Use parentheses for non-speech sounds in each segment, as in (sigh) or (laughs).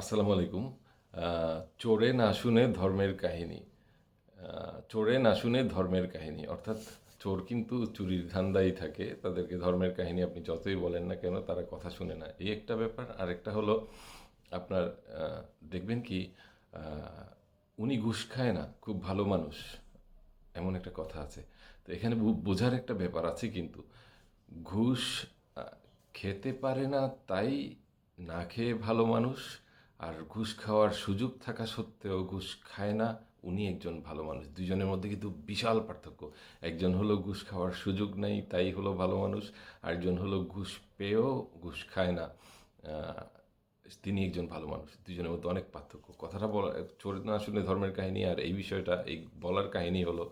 আসসালামু আলাইকুম। চোরে না শুনে ধর্মের কাহিনী। চোরে না শুনে ধর্মের কাহিনী। অর্থাৎ চোর কিন্তু চুরির ধান্দাই থাকে। তাদেরকে ধর্মের কাহিনী আপনি যতই বলেন না কেন তারা কথা শুনে না। এই একটা ব্যাপার। আরেকটা হলো আপনার দেখবেন কি উনি ঘুষ খায় না, খুব ভালো মানুষ। এমন একটা কথা আছে। তো এখানে বোঝার একটা ব্যাপার আছে কিন্তু। ঘুষ খেতে পারে না, তাই না খেয়ে ভালো মানুষ। আর ঘুষ খাওয়ার সুযোগ থাকা সত্ত্বেও ঘুষ খায় না। উনি একজন ভালো মানুষ। দুজনের মধ্যে কিন্তু বিশাল পার্থক্য। একজন হলো ঘুষ খাওয়ার সুযোগ নেই, তাই হলো ভালো মানুষ। আরেকজন হলো ঘুষ পেয়েও ঘুষ খায় না। তিনি একজন ভালো মানুষ। দুজনের মধ্যে অনেক পার্থক্য। কথাটা বলা, চোর না শুনে ধর্মের কাহিনী আর এই বিষয়টা, এই বলার কাহিনী হলো,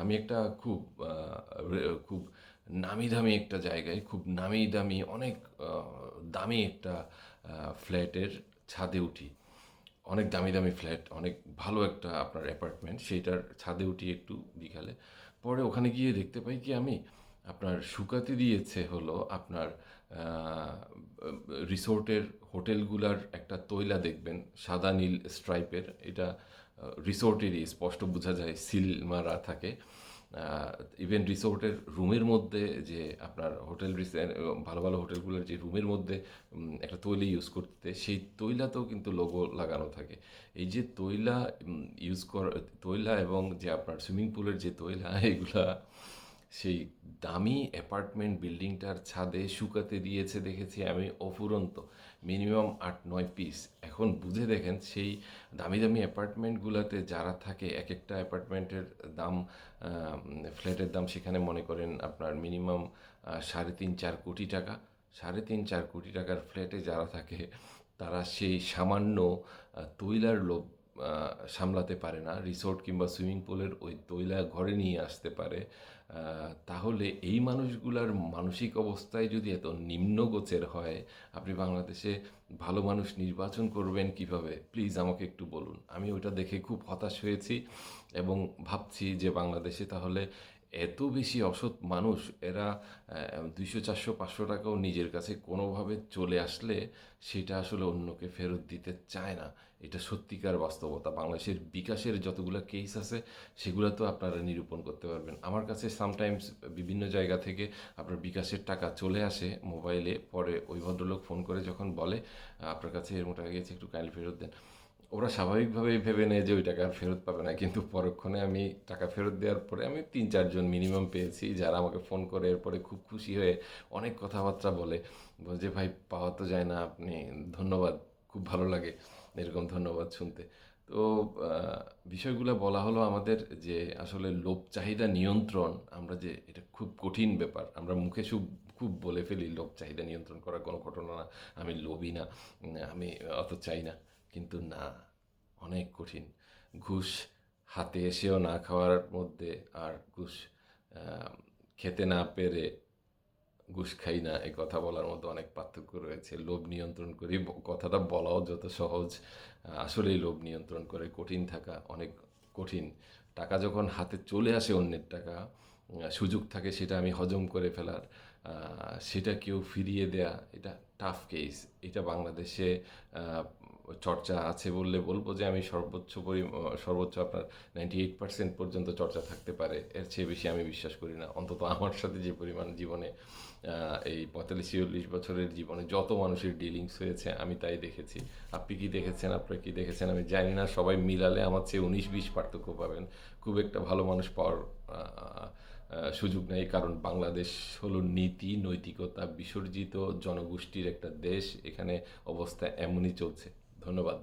আমি একটা খুব খুব নামি দামি একটা জায়গায়, খুব নামি দামি, অনেক দামি একটা ফ্ল্যাটের ছাদে উঠি। অনেক দামি দামি ফ্ল্যাট, অনেক ভালো একটা আপনার অ্যাপার্টমেন্ট, সেইটার ছাদে উঠি একটু বিকালে। পরে ওখানে গিয়ে দেখতে পাই কি আমি আপনার শুকাতে দিয়েছে হলো আপনার রিসোর্টের হোটেলগুলার একটা তৈলা দেখবেন, সাদা নীল স্ট্রাইপের এটা রিসোর্টেরই, স্পষ্ট বোঝা যায়, সিল মারা থাকে। ইভেন রিসোর্টের রুমের মধ্যে যে আপনার হোটেল ভালো ভালো হোটেলগুলোর যে রুমের মধ্যে একটা তৈলা ইউজ করতে, সেই তৈলাতেও কিন্তু লোগো লাগানো থাকে। এই যে তৈলা ইউজ কর তৈলা এবং যে আপনার সুইমিং পুলের যে তৈলা, (laughs) এগুলা, সেই দামি অ্যাপার্টমেন্ট বিল্ডিংটার ছাদে শুকাতে দিয়েছে, দেখেছি আমি, অফুরন্ত। মিনিমাম আট নয় পিস এখন বুঝে দেখেন সেই দামি দামি অ্যাপার্টমেন্টগুলোতে যারা থাকে, এক একটা অ্যাপার্টমেন্টের দাম ফ্ল্যাটের দাম সেখানে মনে করেন আপনার মিনিমাম সাড়ে তিন চার কোটি টাকা। সাড়ে তিন চার কোটি টাকার ফ্ল্যাটে যারা থাকে, তারা সেই সামান্য তৈলার লোভ সামলাতে পারে না রিসোর্ট কিংবা সুইমিং পুলের ওই তৈলা ঘরে নিয়ে আসতে পারে। তাহলে এই মানুষগুলার মানসিক অবস্থায় যদি এত নিম্নগোচের হয়, আপনি বাংলাদেশে ভালো মানুষ নির্বাচন করবেন কীভাবে? প্লিজ আমাকে একটু বলুন। আমি ওটা দেখে খুব হতাশ হয়েছি এবং ভাবছি যে বাংলাদেশে তাহলে এত বেশি অসৎ মানুষ, এরা দুইশো, চারশো, পাঁচশো টাকাও নিজের কাছে কোনোভাবে চলে আসলে সেটা আসলে অন্যকে ফেরত দিতে চায় না। এটা সত্যিকার বাস্তবতা। বাংলাদেশের বিকাশের যতগুলো কেস আছে, সেগুলো তো আপনারা নিরূপণ করতে পারবেন। আমার কাছে সামটাইমস বিভিন্ন জায়গা থেকে আপনার বিকাশের টাকা চলে আসে মোবাইলে পরে ওই ভদ্রলোক ফোন করে যখন বলে, আপনার কাছে এরকম টাকা গেছে একটু কাইন্ডলি ফেরত দেন। ওরা স্বাভাবিকভাবেই ভেবে নেয় যে ওই টাকা ফেরত পাবে না। কিন্তু পরক্ষণে আমি টাকা ফেরত দেওয়ার পরে আমি তিন চারজন মিনিমাম পেয়েছি যারা আমাকে ফোন করে এরপরে খুব খুশি হয়ে অনেক কথাবার্তা বলে। যে, ভাই, পাওয়া তো যায় না, আপনি ধন্যবাদ, খুব ভালো লাগে এরকম ধন্যবাদ শুনতে। তো বিষয়গুলো বলা হলো আমাদের যে, আসলে লোভ চাহিদা নিয়ন্ত্রণ আমরা যে, এটা খুব কঠিন ব্যাপার। আমরা মুখে খুব খুব বলে ফেলি, লোভ চাহিদা নিয়ন্ত্রণ করার কোনো ঘটনা না। আমি লোভী না, আমি অত চাই না। কিন্তু না, অনেক কঠিন। ঘুষ হাতে এসেও না খাওয়ার মধ্যে আর ঘুষ খেতে না পেরে ঘুষ খাই না, এই কথা বলার মধ্যে অনেক পার্থক্য রয়েছে। লোভ নিয়ন্ত্রণ করি কথাটা বলাও যত সহজ। আসলেই লোভ নিয়ন্ত্রণ করে কঠিন থাকা অনেক কঠিন। টাকা যখন হাতে চলে আসে অন্যের টাকা সুযোগ থাকে সেটা আমি হজম করে ফেলার। আহ, সেটা কেউ ফিরিয়ে দেয়া এটা টাফ কেস এটা বাংলাদেশে চর্চা আছে বললে বলব যে আমি সর্বোচ্চ পরি সর্বোচ্চ আপনার নাইনটি এইট পার্সেন্ট পর্যন্ত চর্চা থাকতে পারে। এর চেয়ে বেশি আমি বিশ্বাস করি না। অন্তত আমার সাথে যে পরিমাণ জীবনে এই পঁয়তাল্লিশ চল্লিশ বছরের জীবনে যত মানুষের ডিলিংস হয়েছে আমি তাই দেখেছি। আপনি কি দেখেছেন? আপনারা কি দেখেছেন? আমি জানি না। সবাই মিলালে আমার চেয়ে উনিশ বিশ পার্থক্য পাবেন। খুব একটা ভালো মানুষ পাওয়ার সুযোগ নেই, কারণ বাংলাদেশ হলো নীতি, নৈতিকতা বিসর্জিত জনগোষ্ঠীর একটা দেশ। এখানে অবস্থা এমনই চলছে। ধন্যবাদ।